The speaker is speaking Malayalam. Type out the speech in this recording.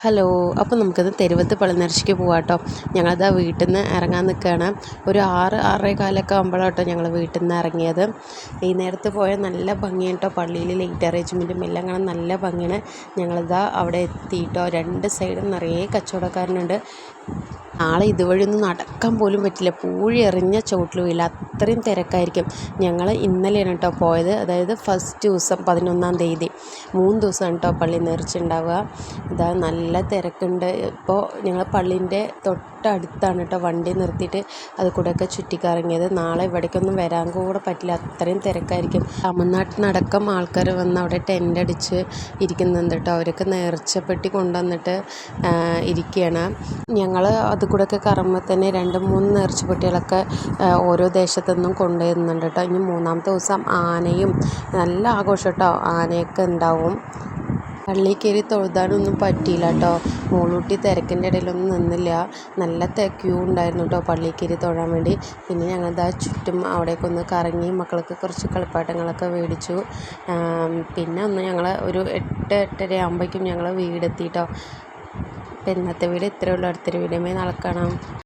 ഹലോ അപ്പോൾ നമുക്കത് തെരുവത്ത് പള്ളിനേർച്ചയ്ക്ക് പോവാം കേട്ടോ ഞങ്ങളിതാ വീട്ടിൽ നിന്ന് ഇറങ്ങാൻ നിൽക്കുകയാണ് ഒരു ആറ് ആറേ കാലൊക്കെ ആകുമ്പോഴാണ് കേട്ടോ ഞങ്ങൾ വീട്ടിൽ നിന്ന് ഇറങ്ങിയത്. ഈ നേരത്ത് പോയാൽ നല്ല ഭംഗിയാണ് കേട്ടോ പള്ളിയിൽ ലൈറ്റ് അറേഞ്ച്മെന്റും എല്ലാം കാണാൻ നല്ല ഭംഗിയാണ്. ഞങ്ങളിതാ അവിടെ എത്തിയിട്ടോ. രണ്ട് സൈഡും നിറയെ കച്ചവടക്കാരനുണ്ട്. നാളെ ഇതുവഴിയൊന്നും നടക്കാൻ പോലും പറ്റില്ല. പൂഴി എറിഞ്ഞ ചോട്ടിൽ വീഴില്ല അത്രയും തിരക്കായിരിക്കും. ഞങ്ങൾ ഇന്നലെയാണ് കേട്ടോ പോയത്. അതായത് ഫസ്റ്റ് ദിവസം പതിനൊന്നാം തീയതി. മൂന്ന് ദിവസമാണ് കേട്ടോ പള്ളി നേർച്ച ഉണ്ടാവുക ഇതാ നല്ല തിരക്കുണ്ട്. ഇപ്പോൾ ഞങ്ങൾ പള്ളീന്റെ തൊട്ടടുത്താണ് കേട്ടോ വണ്ടി നിർത്തിയിട്ട് അത് കൂടെയൊക്കെ ചുറ്റിക്കറങ്ങിയത്. നാളെ ഇവിടേക്കൊന്നും വരാൻ കൂടെ പറ്റില്ല. അത്രയും തിരക്കായിരിക്കും. തമിഴ്നാട്ടിനടക്കം ആൾക്കാർ വന്ന് അവിടെ ടെന്റ് അടിച്ച് ഇരിക്കുന്നുണ്ട് കേട്ടോ. അവരൊക്കെ നേർച്ചപ്പെട്ടി കൊണ്ടുവന്നിട്ട് ഇരിക്കുകയാണ്. ഞങ്ങൾ അത് കൂടെയൊക്കെ കറങ്ങുമ്പോൾ തന്നെ രണ്ട് മൂന്ന് നേർച്ചപ്പെട്ടികളൊക്കെ ഓരോ ദേശത്തു നിന്നും കൊണ്ടുവരുന്നുണ്ട് കേട്ടോ. ഇനി മൂന്നാമത്തെ ദിവസം ആനയും നല്ല ആഘോഷം കേട്ടോ. ആനയൊക്കെ ഉണ്ടാവും. പള്ളിയിൽ കയറി തൊഴുതാനൊന്നും പറ്റിയില്ല കേട്ടോ. മോളൂട്ടി തിരക്കിന്റെ ഇടയിലൊന്നും നിന്നില്ല. നല്ല ക്യൂ ഉണ്ടായിരുന്നു കേട്ടോ പള്ളിയിൽ കയറി തൊഴാൻ വേണ്ടി. പിന്നെ ഞങ്ങളിതാ ചുറ്റും അവിടേക്ക് ഒന്ന് കറങ്ങി മക്കൾക്ക് കുറച്ച് കളിപ്പാട്ടങ്ങളൊക്കെ മേടിച്ചു. പിന്നെ ഒന്ന് ഞങ്ങൾ ഒരു എട്ട് എട്ടര ആകുമ്പോഴേക്കും ഞങ്ങൾ വീടെത്തി കേട്ടോ. അപ്പോൾ ഇന്നത്തെ വീഡിയോ ഇത്രയേ ഉള്ളൂ. അടുത്തൊരു വീഡിയോയുമായി നാളെ കാണാം.